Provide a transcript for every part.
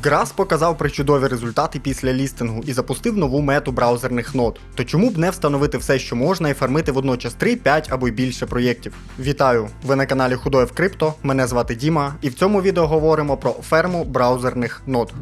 Грас показав причудові результати після лістингу і запустив нову мету браузерних нод. То чому б не встановити все, що можна, і фармити водночас 3, 5 або й більше проєктів? Вітаю! Ви на каналі Худоєв Крипто. Мене звати Діма, і в цьому відео говоримо про ферму браузерних нод.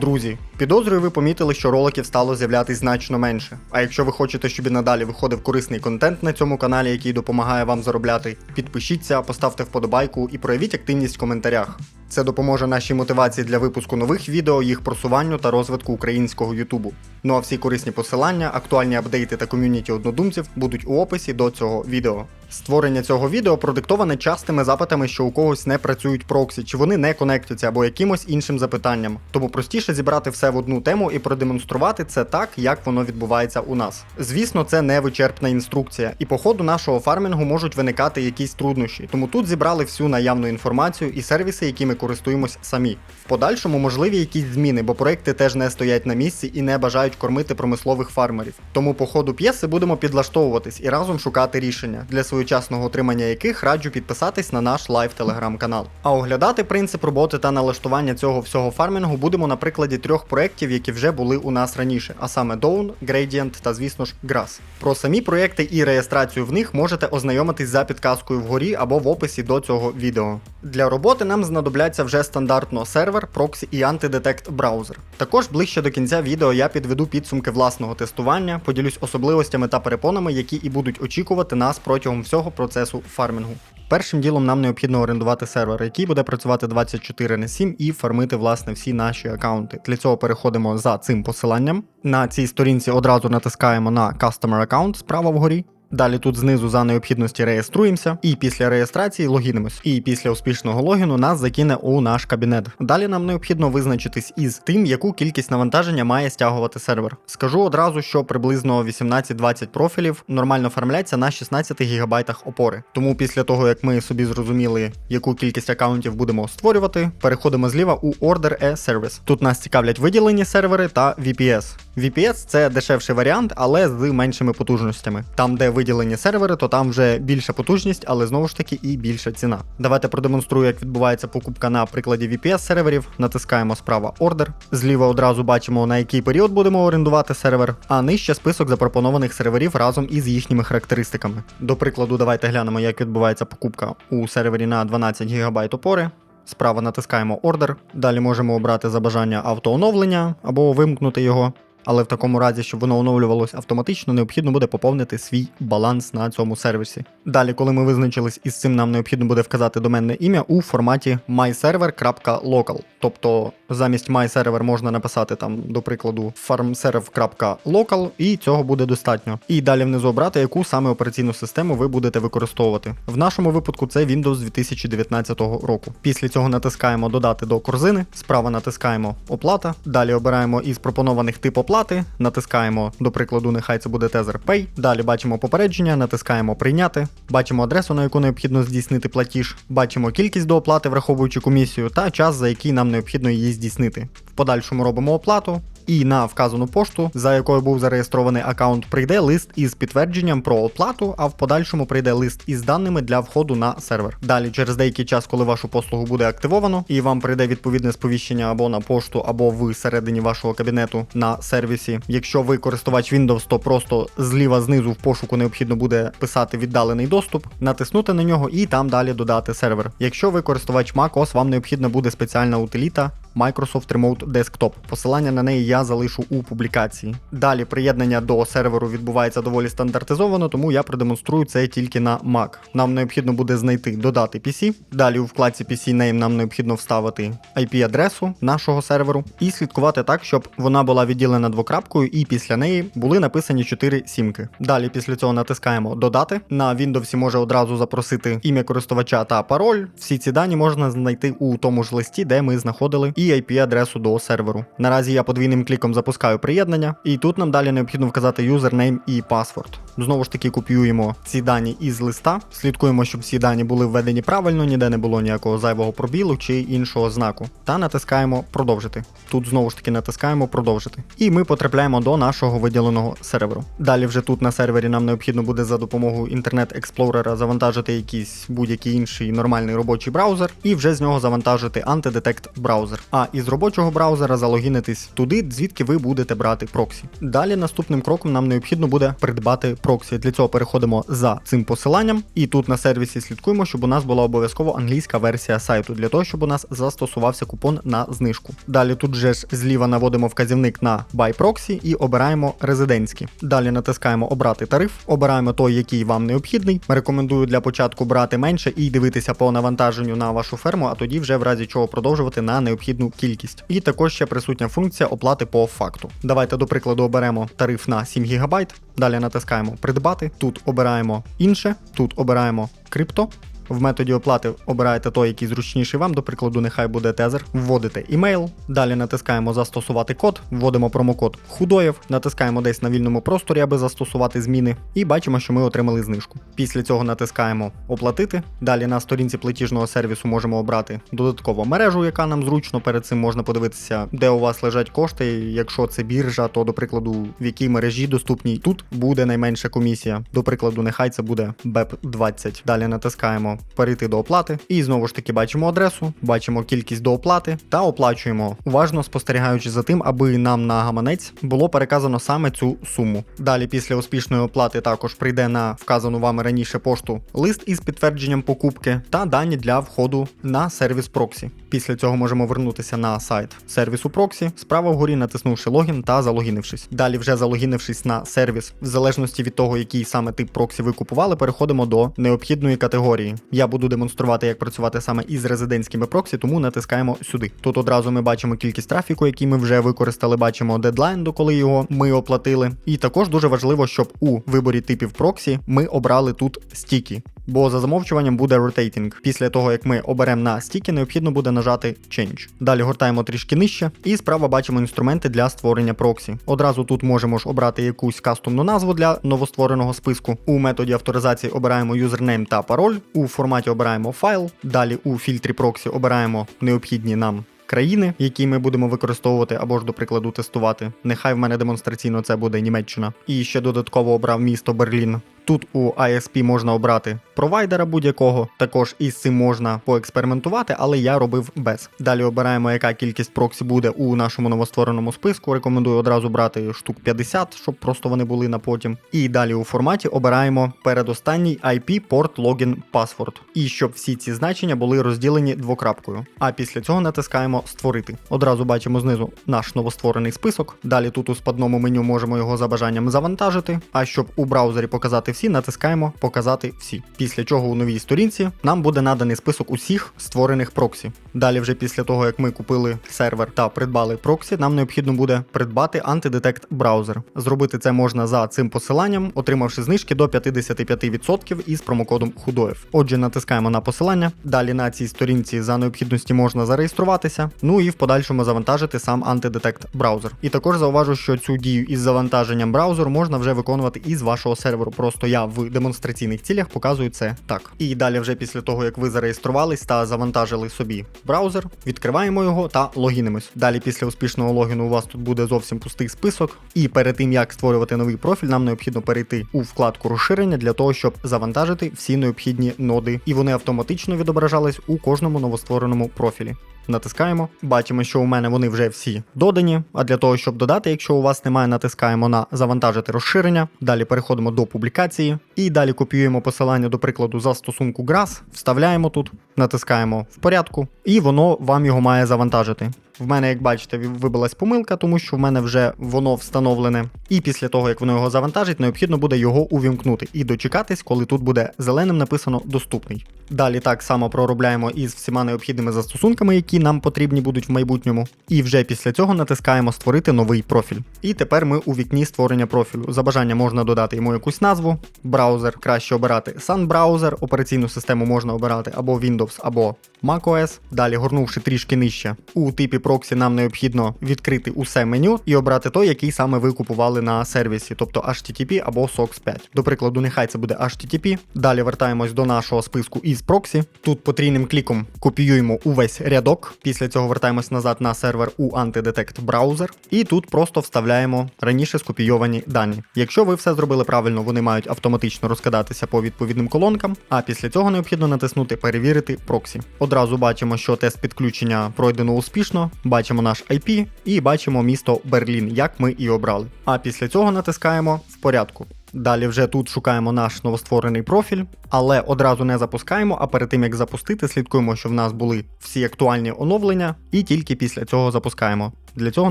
Друзі, підозрюю, ви помітили, що роликів стало з'являтись значно менше. А якщо ви хочете, щоб і надалі виходив корисний контент на цьому каналі, який допомагає вам заробляти, підпишіться, поставте вподобайку і проявіть активність в коментарях. Це допоможе нашій мотивації для випуску нових відео, їх просуванню та розвитку українського Ютубу. Ну а всі корисні посилання, актуальні апдейти та ком'юніті однодумців будуть у описі до цього відео. Створення цього відео продиктоване частими запитами, що у когось не працюють проксі, чи вони не конектяться або якимось іншим запитанням. Тому простіше зібрати все в одну тему і продемонструвати це так, як воно відбувається у нас. Звісно, це не вичерпна інструкція, і по ходу нашого фармінгу можуть виникати якісь труднощі. Тому тут зібрали всю наявну інформацію і сервіси, якими користуємось самі. В подальшому можливі якісь зміни, бо проекти теж не стоять на місці і не бажають кормити промислових фармерів. Тому по ходу п'єси будемо підлаштовуватись і разом шукати рішення, для своєчасного отримання яких раджу підписатись на наш лайв телеграм-канал. А оглядати принцип роботи та налаштування цього всього фармінгу будемо на прикладі трьох проєктів, які вже були у нас раніше, а саме Dawn, Gradient та, звісно ж, Grass. Про самі проєкти і реєстрацію в них можете ознайомитись за підказкою вгорі або в описі до цього відео. Для роботи нам знадобляться вже стандартно сервер, проксі і антидетект браузер. Також ближче до кінця відео я підведу підсумки власного тестування, поділюсь особливостями та перепонами, які і будуть очікувати нас протягом всього процесу фармінгу. Першим ділом нам необхідно орендувати сервер, який буде працювати 24 на 7 і фармити власне всі наші аккаунти. Для цього переходимо за цим посиланням. На цій сторінці одразу натискаємо на Customer Account справа вгорі. Далі тут знизу за необхідності реєструємося, і після реєстрації логінимось. І після успішного логіну нас закине у наш кабінет. Далі нам необхідно визначитись із тим, яку кількість навантаження має стягувати сервер. Скажу одразу, що приблизно 18-20 профілів нормально фармляться на 16 гігабайтах опори. Тому після того, як ми собі зрозуміли, яку кількість аккаунтів будемо створювати, переходимо зліва у Order a Service. Тут нас цікавлять виділені сервери та VPS. VPS це дешевший варіант, але з меншими потужностями. Там, де виділені сервери, то там вже більша потужність, але знову ж таки і більша ціна. Давайте продемонструю, як відбувається покупка на прикладі VPS серверів. Натискаємо справа Order. Зліва одразу бачимо, на який період будемо орендувати сервер, а нижче список запропонованих серверів разом із їхніми характеристиками. До прикладу, давайте глянемо, як відбувається покупка у сервері на 12 ГБ опори. Справа натискаємо Order. Далі можемо обрати за бажання автооновлення або вимкнути його. Але в такому разі, щоб воно оновлювалось автоматично, необхідно буде поповнити свій баланс на цьому сервісі. Далі, коли ми визначились із цим, нам необхідно буде вказати доменне ім'я у форматі myserver.local. Тобто замість myserver можна написати там, до прикладу, farmserve.local, і цього буде достатньо. І далі внизу обрати, яку саме операційну систему ви будете використовувати. В нашому випадку це Windows 2019 року. Після цього натискаємо Додати до корзини, справа натискаємо Оплата. Далі обираємо із пропонованих тип оплати, натискаємо, до прикладу, нехай це буде Tether Pay. Далі бачимо попередження, натискаємо Прийняти, бачимо адресу, на яку необхідно здійснити платіж, бачимо кількість до оплати, враховуючи комісію, та час, за який нам необхідно її здійснити. В подальшому робимо оплату. І на вказану пошту, за якою був зареєстрований аккаунт, прийде лист із підтвердженням про оплату, а в подальшому прийде лист із даними для входу на сервер. Далі, через деякий час, коли вашу послугу буде активовано, і вам прийде відповідне сповіщення або на пошту, або в середині вашого кабінету на сервісі. Якщо ви користувач Windows, то просто зліва знизу в пошуку необхідно буде писати віддалений доступ, натиснути на нього і там далі додати сервер. Якщо ви користувач macOS, вам необхідна буде спеціальна утиліта. Microsoft Remote Desktop. Посилання на неї я залишу у публікації. Далі приєднання до серверу відбувається доволі стандартизовано, тому я продемонструю це тільки на Mac. Нам необхідно буде знайти додати PC. Далі у вкладці PC Name нам необхідно вставити IP-адресу нашого серверу і слідкувати так, щоб вона була відділена двокрапкою, і після неї були написані 4 сімки. Далі після цього натискаємо Додати. На Windows може одразу запросити ім'я користувача та пароль. Всі ці дані можна знайти у тому ж листі, де ми знаходили і IP-адресу до серверу. Наразі я подвійним кліком запускаю приєднання, і тут нам далі необхідно вказати юзернейм і паспорт. Знову ж таки, копіюємо ці дані із листа, слідкуємо, щоб всі дані були введені правильно, ніде не було ніякого зайвого пробілу чи іншого знаку. Та натискаємо продовжити. Тут знову ж таки натискаємо продовжити. І ми потрапляємо до нашого виділеного серверу. Далі вже тут на сервері нам необхідно буде за допомогою інтернет експлорера завантажити якийсь будь-який інший нормальний робочий браузер, і вже з нього завантажити антидетект браузер. А із робочого браузера залогінитись туди, звідки ви будете брати проксі. Далі наступним кроком нам необхідно буде придбати проксі. Для цього переходимо за цим посиланням, і тут на сервісі слідкуємо, щоб у нас була обов'язково англійська версія сайту, для того, щоб у нас застосувався купон на знижку. Далі тут же ж зліва наводимо вказівник на Buy Proxy і обираємо резидентські. Далі натискаємо Обрати тариф, обираємо той, який вам необхідний. Рекомендую для початку брати менше і дивитися по навантаженню на вашу ферму, а тоді вже в разі чого продовжувати на необхідну кількість. І також ще присутня функція оплати по факту. Давайте, до прикладу, оберемо тариф на 7 ГБ. Далі натискаємо Придбати. Тут обираємо інше, тут обираємо крипто. В методі оплати обираєте той, який зручніший вам, до прикладу, нехай буде тезер. Вводите імейл, далі натискаємо застосувати код, вводимо промокод Худоєв, натискаємо десь на вільному просторі, аби застосувати зміни, і бачимо, що ми отримали знижку. Після цього натискаємо Оплатити. Далі на сторінці платіжного сервісу можемо обрати додаткову мережу, яка нам зручно. Перед цим можна подивитися, де у вас лежать кошти. Якщо це біржа, то до прикладу, в якій мережі доступній тут буде найменша комісія. До прикладу, нехай це буде BEP20. Далі натискаємо перейти до оплати. І знову ж таки бачимо адресу, бачимо кількість до оплати та оплачуємо, уважно спостерігаючи за тим, аби нам на гаманець було переказано саме цю суму. Далі, після успішної оплати, також прийде на вказану вами раніше пошту лист із підтвердженням покупки та дані для входу на сервіс проксі. Після цього можемо вернутися на сайт сервісу проксі, справа вгорі натиснувши логін та залогінившись. Далі, вже залогінившись на сервіс, в залежності від того, який саме тип проксі ви купували, переходимо до необхідної категорії. Я буду демонструвати, як працювати саме із резидентськими проксі, тому натискаємо сюди. Тут одразу ми бачимо кількість трафіку, який ми вже використали, бачимо дедлайн, до коли його ми оплатили. І також дуже важливо, щоб у виборі типів проксі ми обрали тут стіки. Бо за замовчуванням буде rotating. Після того, як ми оберемо на стіки, необхідно буде нажати Change. Далі гортаємо трішки нижче, і справа бачимо інструменти для створення проксі. Одразу тут можемо ж обрати якусь кастомну назву для новоствореного списку. У методі авторизації обираємо юзернейм та пароль. У форматі обираємо файл. Далі у фільтрі проксі обираємо необхідні нам. Країни, які ми будемо використовувати або ж, до прикладу, тестувати. Нехай в мене демонстраційно це буде Німеччина. І ще додатково обрав місто Берлін. Тут у ISP можна обрати провайдера будь-якого, також із цим можна поекспериментувати, але я робив без. Далі обираємо, яка кількість проксі буде у нашому новоствореному списку. Рекомендую одразу брати штук 50, щоб просто вони були на потім. І далі у форматі обираємо передостанній IP порт логін password. І щоб всі ці значення були розділені двокрапкою. А після цього натискаємо Створити. Одразу бачимо знизу наш новостворений список. Далі тут у спадному меню можемо його за бажанням завантажити. А щоб у браузері показати всі, натискаємо Показати всі. Після чого у новій сторінці нам буде наданий список усіх створених проксі. Далі, вже після того, як ми купили сервер та придбали проксі, нам необхідно буде придбати антидетект браузер. Зробити це можна за цим посиланням, отримавши знижки до 55% із промокодом Худоєв. Отже, натискаємо на посилання. Далі на цій сторінці за необхідності можна зареєструватися, ну і в подальшому завантажити сам антидетект браузер. І також зауважу, що цю дію із завантаженням браузеру можна вже виконувати із вашого серверу. Просто я в демонстраційних цілях показую це так. І далі, вже після того, як ви зареєструвались та завантажили собі браузер, відкриваємо його та логінимось. Далі, після успішного логіну, у вас тут буде зовсім пустий список. І перед тим як створювати новий профіль, нам необхідно перейти у вкладку розширення для того, щоб завантажити всі необхідні ноди, і вони автоматично відображались у кожному новоствореному профілі. Натискаємо, бачимо, що у мене вони вже всі додані. А для того, щоб додати, якщо у вас немає, натискаємо на завантажити розширення. Далі переходимо до публікації і далі копіюємо посилання, до прикладу, застосунку GRAS, вставляємо тут, натискаємо в порядку, і воно вам його має завантажити. В мене, як бачите, вибилась помилка, тому що в мене вже воно встановлене. І після того, як воно його завантажить, необхідно буде його увімкнути і дочекатись, коли тут буде зеленим написано доступний. Далі так само проробляємо із всіма необхідними застосунками, які нам потрібні будуть в майбутньому. І вже після цього натискаємо створити новий профіль. І тепер ми у вікні створення профілю. За бажання можна додати йому якусь назву. Браузер краще обирати Sun браузер, операційну систему можна обирати або Windows, або macOS. Далі горнувши трішки нижче у типі проксі нам необхідно відкрити усе меню і обрати той, який саме ви купували на сервісі, тобто HTTP або SOX 5. До прикладу, нехай це буде HTTP. Далі вертаємось до нашого списку із проксі. Тут потрійним кліком копіюємо увесь рядок. Після цього вертаємось назад на сервер у Antidetect Browser. І тут просто вставляємо раніше скопійовані дані. Якщо ви все зробили правильно, вони мають автоматично розкидатися по відповідним колонкам. А після цього необхідно натиснути Перевірити проксі. Одразу бачимо, що тест підключення пройдено успішно. Бачимо наш IP і бачимо місто Берлін, як ми і обрали. А після цього натискаємо в порядку. Далі вже тут шукаємо наш новостворений профіль, але одразу не запускаємо, а перед тим як запустити, слідкуємо, що в нас були всі актуальні оновлення, і тільки після цього запускаємо. Для цього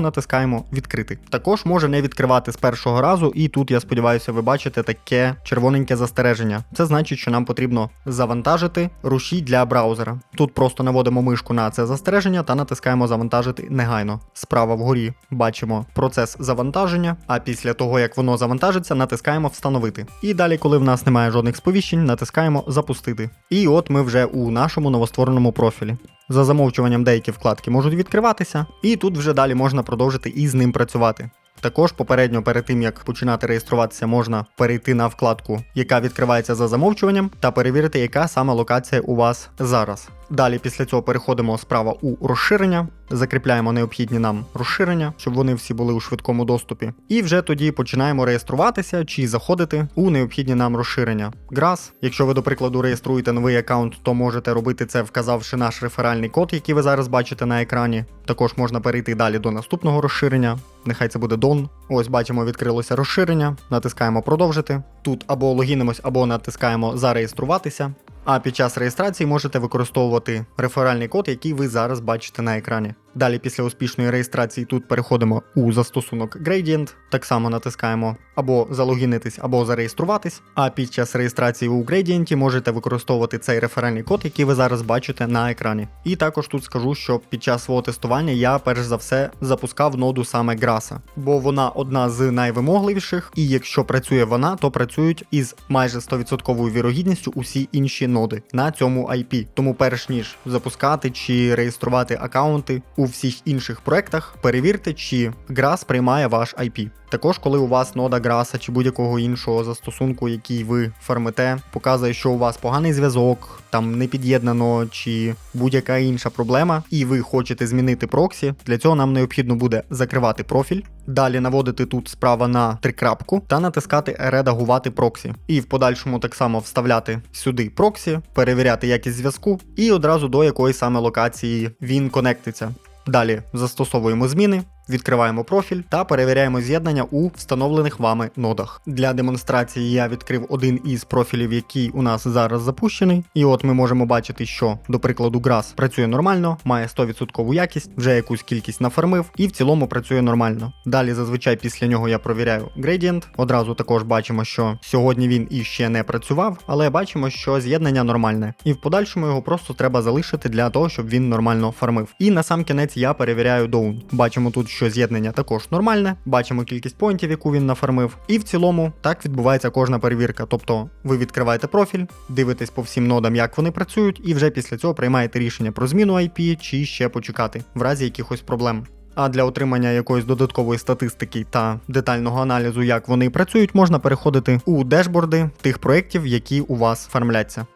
натискаємо відкрити. Також може не відкривати з першого разу, і тут я сподіваюся, ви бачите таке червоненьке застереження. Це значить, що нам потрібно завантажити рушій для браузера. Тут просто наводимо мишку на це застереження та натискаємо завантажити негайно. Справа вгорі бачимо процес завантаження, а після того як воно завантажиться, натискаємо встановити. І далі, коли в нас немає жодних сповіщень, натискаємо запустити. І от ми вже у нашому новоствореному профілі. За замовчуванням деякі вкладки можуть відкриватися, і тут вже далі можна продовжити і з ним працювати. Також попередньо перед тим як починати реєструватися, можна перейти на вкладку, яка відкривається за замовчуванням, та перевірити, яка саме локація у вас зараз. Далі після цього переходимо справа у розширення, закріпляємо необхідні нам розширення, щоб вони всі були у швидкому доступі. І вже тоді починаємо реєструватися чи заходити у необхідні нам розширення. GRAS. Якщо ви, до прикладу, реєструєте новий аккаунт, то можете робити це, вказавши наш реферальний код, який ви зараз бачите на екрані. Також можна перейти далі до наступного розширення. Нехай це буде Don. Ось бачимо, відкрилося розширення, натискаємо продовжити. Тут або логінимось, або натискаємо зареєструватися. А під час реєстрації можете використовувати реферальний код, який ви зараз бачите на екрані. Далі, після успішної реєстрації, тут переходимо у застосунок Gradient, так само натискаємо або залогінитись, або зареєструватись. А під час реєстрації у Gradient можете використовувати цей реферальний код, який ви зараз бачите на екрані. І також тут скажу, що під час свого тестування я перш за все запускав ноду саме Grasa, бо вона одна з найвимогливіших, і якщо працює вона, то працюють із майже 100% вірогідністю усі інші ноди на цьому IP. Тому перш ніж запускати чи реєструвати аккаунти у всіх інших проектах, перевірте, чи гра сприймає ваш IP. Також, коли у вас нода Граса чи будь-якого іншого застосунку, який ви фармите, показує, що у вас поганий зв'язок, там не під'єднано чи будь-яка інша проблема, і ви хочете змінити проксі, для цього нам необхідно буде закривати профіль, далі наводити тут справа на трикрапку та натискати редагувати проксі. І в подальшому так само вставляти сюди проксі, перевіряти якість зв'язку і одразу до якої саме локації він конектиться. Далі застосовуємо зміни, відкриваємо профіль та перевіряємо з'єднання у встановлених вами нодах. Для демонстрації я відкрив один із профілів, який у нас зараз запущений. І от ми можемо бачити, що, до прикладу, Grass працює нормально, має 100% якість, вже якусь кількість нафармив, і в цілому працює нормально. Далі, зазвичай, після нього я провіряю Gradient. Одразу також бачимо, що сьогодні він іще не працював, але бачимо, що з'єднання нормальне. І в подальшому його просто треба залишити для того, щоб він нормально фармив. І на сам кінець я перевіряю Down. Бачимо тут, що з'єднання також нормальне, бачимо кількість поінтів, яку він нафармив. І в цілому так відбувається кожна перевірка. Тобто ви відкриваєте профіль, дивитесь по всім нодам, як вони працюють, і вже після цього приймаєте рішення про зміну IP чи ще почекати в разі якихось проблем. А для отримання якоїсь додаткової статистики та детального аналізу, як вони працюють, можна переходити у дешборди тих проєктів, які у вас фармляться.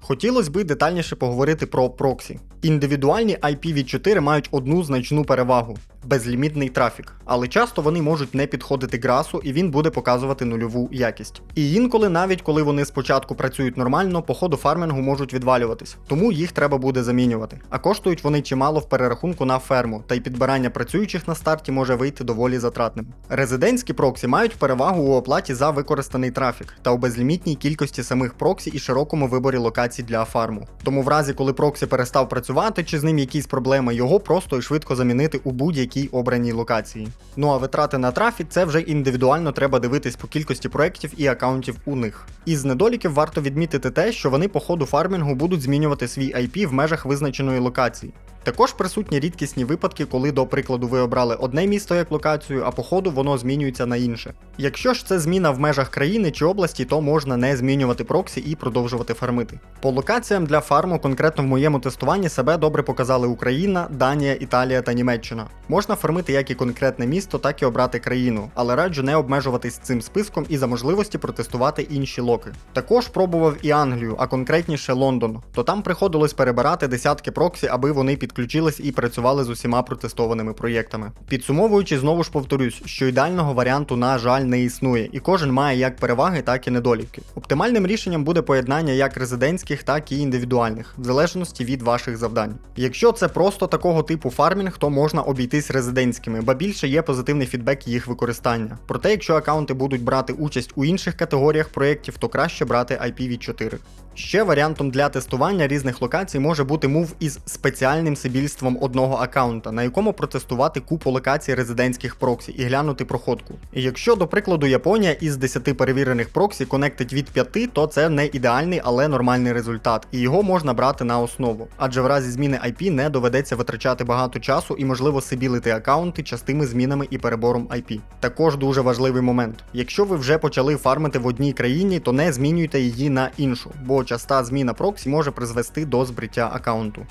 Хотілося би детальніше поговорити про проксі. Індивідуальні IPv4 мають одну значну перевагу безлімітний трафік, але часто вони можуть не підходити грасу і він буде показувати нульову якість. І інколи, навіть коли вони спочатку працюють нормально, по ходу фармінгу можуть відвалюватись, тому їх треба буде замінювати. А коштують вони чимало в перерахунку на ферму, та й підбирання працюючих на старті може вийти доволі затратним. Резидентські проксі мають перевагу у оплаті за використаний трафік та у безлімітній кількості самих проксі і широкому виборі локацій для фарму. Тому в разі, коли проксі перестав працювати чи з ним якісь проблеми, його просто і швидко замінити у будь-якій обраній локації. Ну а витрати на трафік це вже індивідуально треба дивитись по кількості проєктів і аккаунтів у них. Із недоліків варто відмітити те, що вони по ходу фармінгу будуть змінювати свій IP в межах визначеної локації. Також присутні рідкісні випадки, коли, до прикладу, ви обрали одне місто як локацію, а по ходу воно змінюється на інше. Якщо ж це зміна в межах країни чи області, то можна не змінювати проксі і продовжувати фармити. По локаціям для фарму, конкретно в моєму тестуванні, себе добре показали Україна, Данія, Італія та Німеччина. Можна фармити як і конкретне місто, так і обрати країну, але раджу не обмежуватись цим списком і за можливості протестувати інші локи. Також пробував і Англію, а конкретніше Лондон. То там приходилось перебирати десятки проксі, аби вони підключились і працювали з усіма протестованими проєктами. Підсумовуючи, знову ж повторюсь, що ідеального варіанту, на жаль, не існує, і кожен має як переваги, так і недоліки. Оптимальним рішенням буде поєднання як резидентських, так і індивідуальних, в залежності від ваших завдань. Якщо це просто такого типу фармінг, то можна обійтись резидентськими, ба більше є позитивний фідбек їх використання. Проте, якщо аккаунти будуть брати участь у інших категоріях проєктів, то краще брати IPv4. Ще варіантом для тестування різних локацій може бути мув із спеціальним сибільством одного аккаунта, на якому протестувати купу локацій резидентських проксі і глянути проходку. І якщо, до прикладу, Японія із 10 перевірених проксі конектить від 5, то це не ідеальний, але нормальний результат, і його можна брати на основу. Адже в разі зміни IP не доведеться витрачати багато часу і можливо сибілити аккаунти частими змінами і перебором IP. Також дуже важливий момент. Якщо ви вже почали фармити в одній країні, то не змінюйте її на іншу, бо часта зміна проксі може призвести до збриття аккаунту.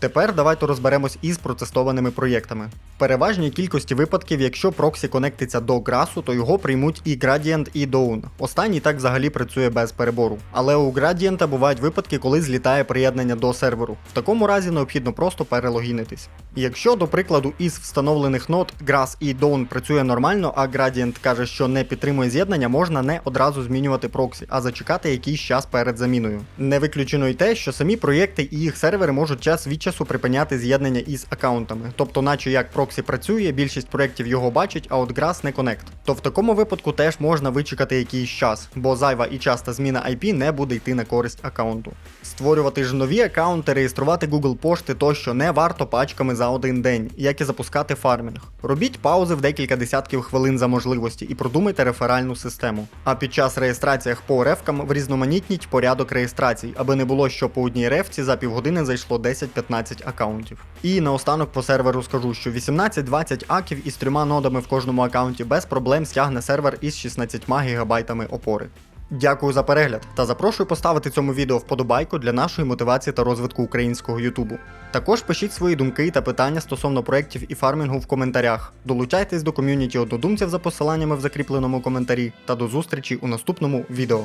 Тепер давайте розберемось із протестованими проєктами. В переважній кількості випадків, якщо проксі конектиться до Грасу, то його приймуть і Gradient, і Dawn. Останній так взагалі працює без перебору. Але у Gradient бувають випадки, коли злітає приєднання до серверу. В такому разі необхідно просто перелогінитись. Якщо, до прикладу, із встановлених нод Grass і Dawn працює нормально, а Gradient каже, що не підтримує з'єднання, можна не одразу змінювати проксі, а зачекати якийсь час перед заміною. Не виключено й те, що самі проєкти і їх сервери можуть час від часу припиняти з'єднання із аккаунтами. Тобто, наче як проксі працює, більшість проєктів його бачить, а от Grass не конект. То в такому випадку теж можна вичекати якийсь час, бо зайва і часта зміна IP не буде йти на користь аккаунту. Створювати ж нові аккаунти, реєструвати Google пошти тощо не варто пачками за один день, як і запускати фармінг. Робіть паузи в декілька десятків хвилин за можливості і продумайте реферальну систему. А під час реєстраціях по рефкам врізноманітніть порядок реєстрацій, аби не було, що по одній рефці за півгодини зайшло 10-15 аккаунтів. І наостанок по серверу скажу, що 18-20 аків із трьома нодами в кожному аккаунті без проблем стягне сервер із 16 ГБ опори. Дякую за перегляд та запрошую поставити цьому відео вподобайку для нашої мотивації та розвитку українського Ютубу. Також пишіть свої думки та питання стосовно проєктів і фармінгу в коментарях. Долучайтесь до ком'юніті однодумців за посиланнями в закріпленому коментарі та до зустрічі у наступному відео.